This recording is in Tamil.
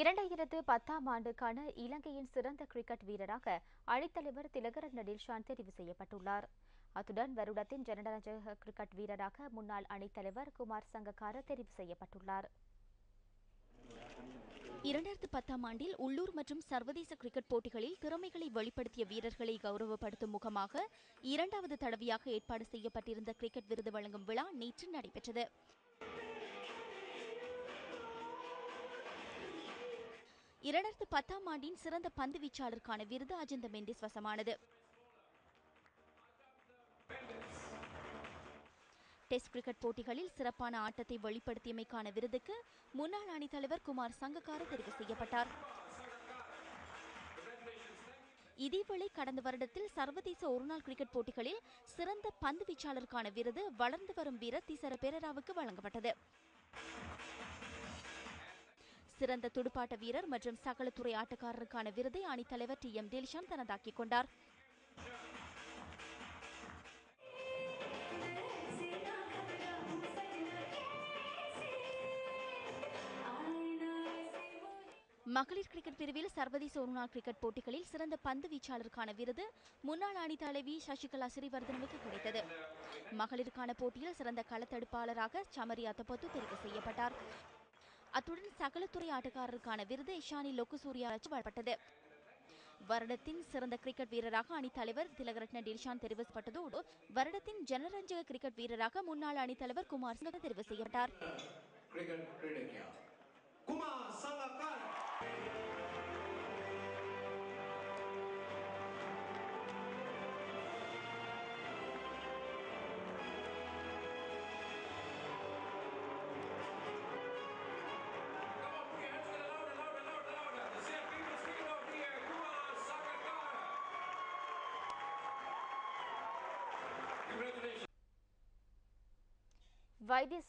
இரண்டாயிரத்து பத்தாம் ஆண்டுக்கான இலங்கையின் சிறந்த கிரிக்கெட் வீரராக அணித்தலைவர் திலகரன் நடில்ஷான் தெரிவு செய்யப்பட்டுள்ளார். அத்துடன் வருடத்தின் ஜனநாயக கிரிக்கெட் வீரராக முன்னாள் அணித்தலைவர் குமார் சங்கக்கார தெரிவு செய்யப்பட்டுள்ளார். இரண்டாயிரத்து பத்தாம் ஆண்டில் உள்ளூர் மற்றும் சர்வதேச கிரிக்கெட் போட்டிகளில் திறமைகளை வெளிப்படுத்திய வீரர்களை கௌரவப்படுத்தும் முகமாக இரண்டாவது தடவையாக ஏற்பாடு செய்யப்பட்டிருந்த கிரிக்கெட் விருது வழங்கும் விழா நேற்று நடைபெற்றது. இரண்டாயிரத்து பத்தாம் ஆண்டின் சிறந்த பந்து வீச்சாளருக்கான விருது அஜந்த மெண்டிஸ் வசமானது. டெஸ்ட் கிரிக்கெட் போட்டிகளில் சிறப்பான ஆட்டத்தை வெளிப்படுத்தியமைக்கான விருதுக்கு முன்னாள் அணித்தலைவர் குமார் சங்கக்கார தெரிவு செய்யப்பட்டார். இதேவேளை கடந்த வருடத்தில் சர்வதேச ஒருநாள் கிரிக்கெட் போட்டிகளில் சிறந்த பந்து வீச்சாளருக்கான விருது வளர்ந்து வரும் வீரர் திசர பெரராவுக்கு வழங்கப்பட்டது. சிறந்த துடுப்பாட்ட வீரர் மற்றும் சகலத்துறை ஆட்டக்காரருக்கான விருதை அணித்தலைவர் டி. எம். டில்ஷான் தனதாக்கிக் கொண்டார். மகளிர் கிரிக்கெட் பிரிவில் சர்வதேச ஒருநாள் கிரிக்கெட் போட்டிகளில் சிறந்த பந்து வீச்சாளருக்கான விருது முன்னாள் அணி தலைவி சசிகலா சிறிவர்தனவுக்கு கிடைத்தது. மகளிருக்கான போட்டியில் சிறந்த களத்தடுப்பாளராக சமரி அத்தப்பத்து தெரிவு செய்யப்பட்டார். அத்துடன் சகலத்துறை ஆட்டக்காரருக்கான விருது இஷானி லொக்குசூரியாவுக்கு வழங்கப்பட்டது. வருடத்தின் சிறந்த கிரிக்கெட் வீரராக அணித்தலைவர் திலகரட்ன டில்ஷான் தெரிவு வருடத்தின் ஜனரஞ்சக கிரிக்கெட் வீரராக முன்னாள் அணித்தலைவர் குமார் சிங் தெரிவு செய்யப்பட்டார். குமார் Congratulations. Why this